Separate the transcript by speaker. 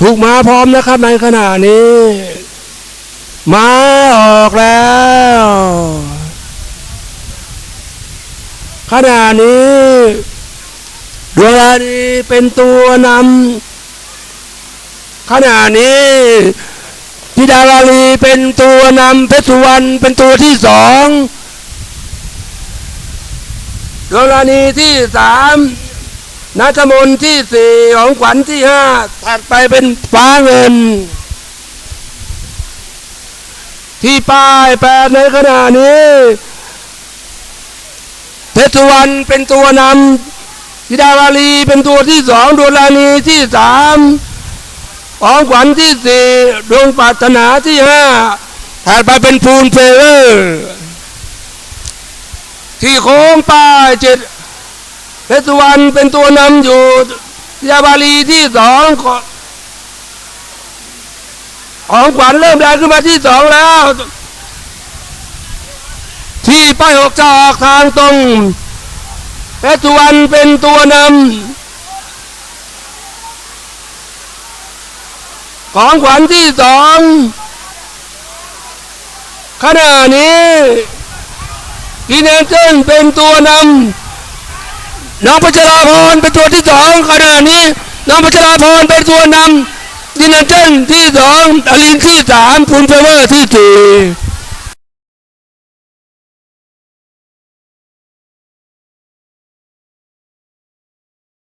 Speaker 1: ถูกมาพร้อมนะครับในขณะนี้มาออกแล้ว ขณะนี้ดวงรานีเป็นตัวนำขณะนี้ธิดาราลีเป็นตัวนำเพชรสุวรรณเป็นตัวที่สองดวงรานีที่สาม นัทมนที่สี่ของขวัญที่ห้าถัดไปเป็นฟ้าเงิน ที่ป้ายแปดในขณะนี้เพชรสุวรรณเป็นตัวนำธิดาวาลีเป็นตัวที่สองดวงรานีที่สามของขวัญที่สี่ดวงปรารถนาที่ห้าถัดไปเป็นฟูนเฟเวอร์ที่โค้งป้ายเจ็ด เพชรสุวรรณเป็นตัวนำอยู่ธิดาวาลีที่สองของขวัญเริ่มแรงขึ้นมาที่สองแล้ว ที่ป้ายหกจะออกทางตรงเพชรสุวรรณเป็นตัวนำของขวัญที่สองขณะนี้กีเนนเซนเป็นตัวนำ น้องพัชราพรเป็นตัวที่สองขณะนี้น้องพัชราพรเป็นตัวนำดินเจนที่สองอลินที่สามคุณเฟเวอร์ที่สี่